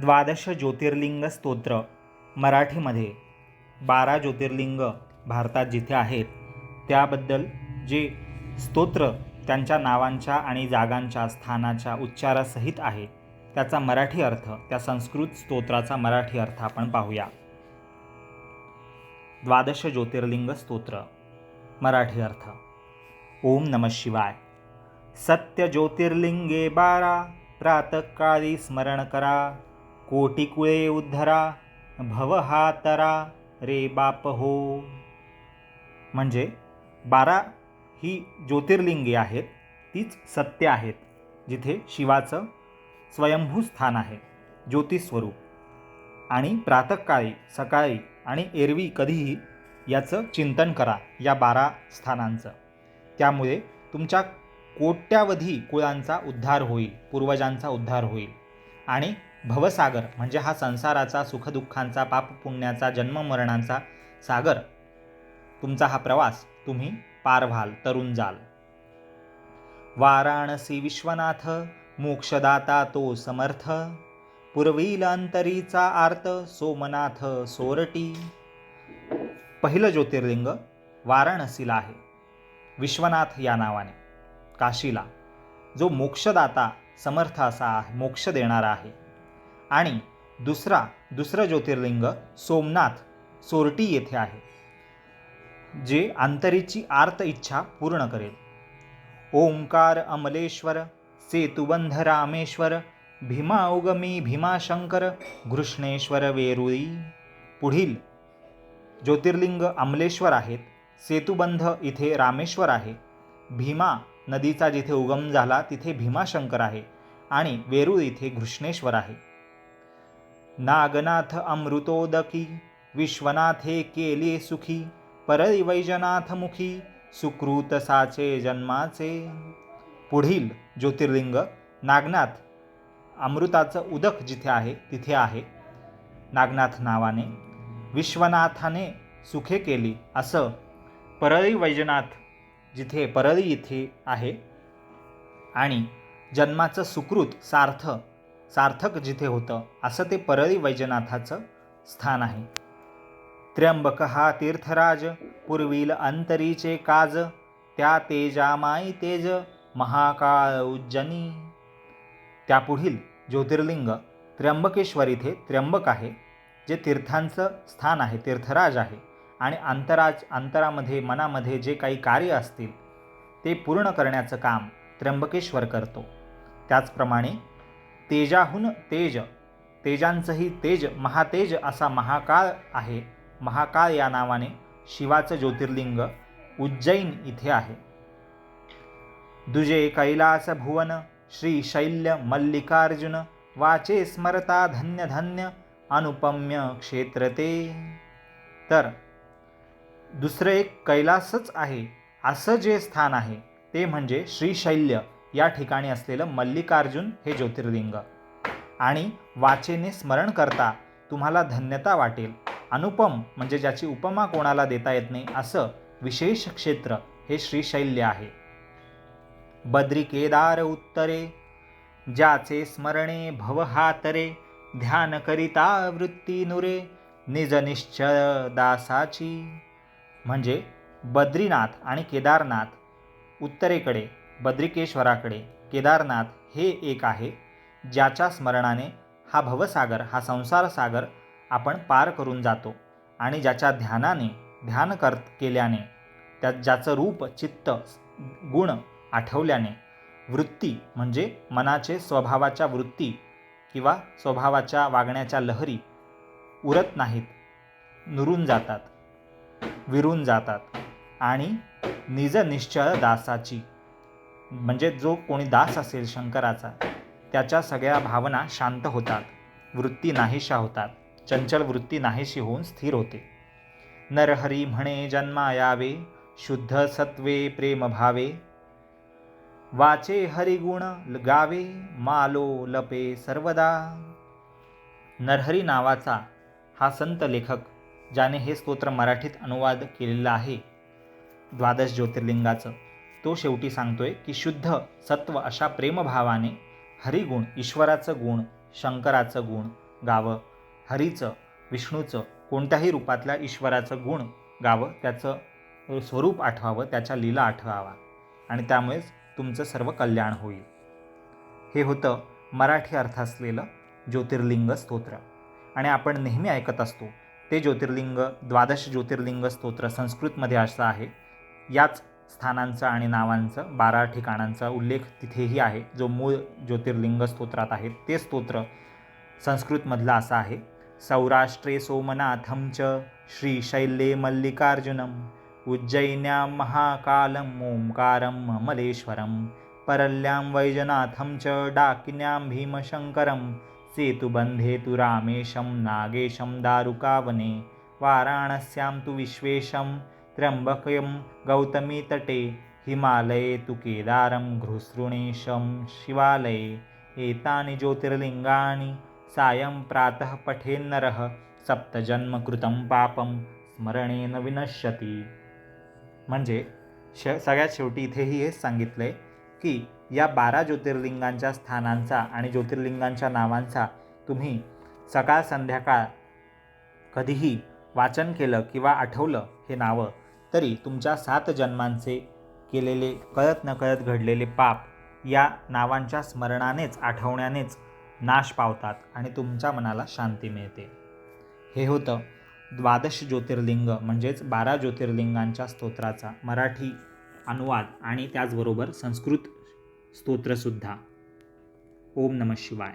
द्वादश ज्योतिर्लिंग स्तोत्र मराठीमध्ये बारा ज्योतिर्लिंग भारतात जिथे आहेत त्याबद्दल जे स्तोत्र त्यांच्या नावांच्या आणि जागांच्या स्थानाच्या उच्चारासहित आहे त्याचा मराठी अर्थ त्या संस्कृत स्तोत्राचा मराठी अर्थ आपण पाहूया. द्वादश ज्योतिर्लिंग स्तोत्र मराठी अर्थ. ओम नम शिवाय. सत्य ज्योतिर्लिंगे बारा प्रातकाळी स्मरण करा. कोटिकुळे उद्धरा भव हा तरा रे बाप हो. म्हणजे बारा ही ज्योतिर्लिंगे आहेत तीच सत्य आहेत जिथे शिवाचं स्वयंभू स्थान आहे ज्योतिस्वरूप. आणि प्रातकाळी सकाळी आणि एरवी कधीही याचं चिंतन करा या बारा स्थानांचं. त्यामुळे तुमच्या कोट्यावधी कुळांचा उद्धार होईल पूर्वजांचा उद्धार होईल. आणि भवसागर म्हणजे हा संसाराचा सुखदुःखांचा पापपुण्याचा जन्ममरणांचा सागर. तुमचा हा प्रवास तुम्ही पार व्हाल तरुण जाल. वाराणसी विश्वनाथ मोक्षदाता तो समर्थ. पूर्वील अंतरीचा आर्त सोमनाथ सोरटी. पहिलं ज्योतिर्लिंग वाराणसीला आहे. विश्वनाथ या नावाने. काशीला. जो मोक्षदाता समर्थ असा आहे मोक्ष देणारा आहे. आणि दुसरा दुसरं ज्योतिर्लिंग सोमनाथ सोरटी येथे आहे जे अंतरीची आर्त इच्छा पूर्ण करेल. ओंकार अमलेश्वर सेतुबंध रामेश्वर भीमा उगमी भीमाशंकर घृष्णेश्वर वेरुळी. पुढील ज्योतिर्लिंग अमलेश्वर आहेत सेतुबंध इथे रामेश्वर आहे भीमा नदीचा जिथे उगम झाला तिथे भीमाशंकर आहे आणि वेरूळ इथे घृष्णेश्वर आहे. नागनाथ अमृतोदकी विश्वनाथे केले सुखी परळी मुखी सुकृत साचे जन्माचे। पुढील ज्योतिर्लिंग नागनाथ अमृताचं उदक जिथे आहे तिथे आहे. नागनाथ नावाने विश्वनाथाने सुखे केली असं परळी वैजनाथ जिथे परळी इथे आहे. आणि जन्माचं सुकृत सार्थ सार्थक जिथे होतं असं ते परळी वैजनाथाचं स्थान आहे. त्र्यंबक हा तीर्थराज पूर्वील अंतरीचे काज त्या तेजामाई तेज महाकाळ उज्जनी. त्यापुढील ज्योतिर्लिंग त्र्यंबकेश्वर इथे त्र्यंबक आहे जे तीर्थांचं स्थान आहे तीर्थराज आहे. आणि अंतराज अंतरामध्ये मनामध्ये जे काही कार्य असतील ते पूर्ण करण्याचं काम त्र्यंबकेश्वर करतो. त्याचप्रमाणे तेजाहून तेज तेजांचंही तेज महातेज असा महाकाळ आहे. महाकाळ या नावाने शिवाचं ज्योतिर्लिंग उज्जैन इथे आहे. दुजे कैलास भुवन श्री शैल्य मल्लिकार्जुन वाचे स्मरता धन्य धन्य अनुपम्य क्षेत्र ते. तर दुसरं एक कैलासच आहे. असं जे स्थान आहे ते म्हणजे श्रीशैल्य या ठिकाणी असलेलं मल्लिकार्जुन हे ज्योतिर्लिंग. आणि वाचेने स्मरण करता तुम्हाला धन्यता वाटेल. अनुपम म्हणजे ज्याची उपमा कोणाला देता येत नाही असं विशेष क्षेत्र हे श्रीशैल्य आहे. बद्री केदार उत्तरे ज्याचे स्मरणे भव हातरे ध्यान करिता वृत्ती नुरे निज निश्चय दासाची. म्हणजे बद्रीनाथ आणि केदारनाथ उत्तरेकडे बद्रिकेश्वराकडे केदारनाथ हे एक आहे ज्याच्या स्मरणाने हा भवसागर हा संसार सागर आपण पार करून जातो आणि ज्याच्या ध्यानाने ध्यान कर केल्याने त्या ज्याचं रूप चित्त गुण आठवल्याने वृत्ती म्हणजे मनाचे स्वभावाच्या वृत्ती किंवा स्वभावाच्या वागण्याच्या लहरी उरत नाहीत नुरून जातात विरून जातात आणि निज निश्चळ दासाची म्हणजे जो कोणी दास असेल शंकराचा त्याच्या सगळ्या भावना शांत होतात वृत्ती नाहीशा होतात चंचल वृत्ती नाहीशी होऊन स्थिर होते. नरहरी म्हणे जन्मायावे शुद्ध सत्वे प्रेम भावे. वाचे हरिगुण गावे मालो लपे सर्वदा. नरहरी नावाचा हा संत लेखक ज्याने हे स्तोत्र मराठीत अनुवाद केलेला आहे द्वादश ज्योतिर्लिंगाचं. तो शेवटी सांगतोय की शुद्ध सत्व अशा प्रेमभावाने हरिगुण ईश्वराचं गुण शंकराचं गुण गावं हरीचं विष्णूचं कोणत्याही रूपातल्या ईश्वराचं गुण गावं त्याचं स्वरूप आठवावं त्याच्या लीला आठवावा. आणि त्यामुळेच तुमचं सर्व कल्याण होईल. हे होतं मराठी अर्थ असलेलं ज्योतिर्लिंग स्तोत्र. आणि आपण नेहमी ऐकत असतो ते ज्योतिर्लिंग द्वादश ज्योतिर्लिंग स्तोत्र संस्कृतमध्ये असं आहे याच स्थानांचा आणि नावांचं बारा ठिकाणांचा उल्लेख तिथेही आहे. जो मूळ ज्योतिर्लिंग स्तोत्रात आहे. ते स्तोत्र संस्कृतमधलं असं आहे. सौराष्ट्रे सोमनाथं च शैले मल्लिकार्जुनम् उज्जैन्यां महाकालम ओंकारं ममलेश्वरम परल्यां वैजनाथं च डाकिन्यां भीमशङ्करं सेतुबन्धे तु रामेशं नागेशं दारुकावने वाराणस्यां तु विश्वेशं त्र्यंबकं गौतमी तटे हिमालये तु केदारं घृसृणेशं शिवालये एतानि ज्योतिर्लिङ्गानि सायं प्रातः पठेन्नरः सप्तजन्मकृतं पापं स्मरणेन विनश्यती। म्हणजे श सगळ्यात शेवटी इथेही हेच सांगितलं आहे की या बारा ज्योतिर्लिंगांच्या स्थानांचा आणि ज्योतिर्लिंगांच्या नावांचा तुम्ही सकाळ संध्याकाळ कधीही वाचन केलं किंवा आठवलं हे नावं तरी तुमच्या सात जन्मांचे केलेले कळत नकळत घडलेले पाप या नावांच्या स्मरणानेच आठवण्यानेच नाश पावतात आणि तुमच्या मनाला शांती मिळते. हे होतं द्वादश ज्योतिर्लिंग म्हणजेच बारा ज्योतिर्लिंगांच्या स्तोत्राचा मराठी अनुवाद आणि त्याचबरोबर संस्कृत स्तोत्रसुद्धा. ओम नम शिवाय.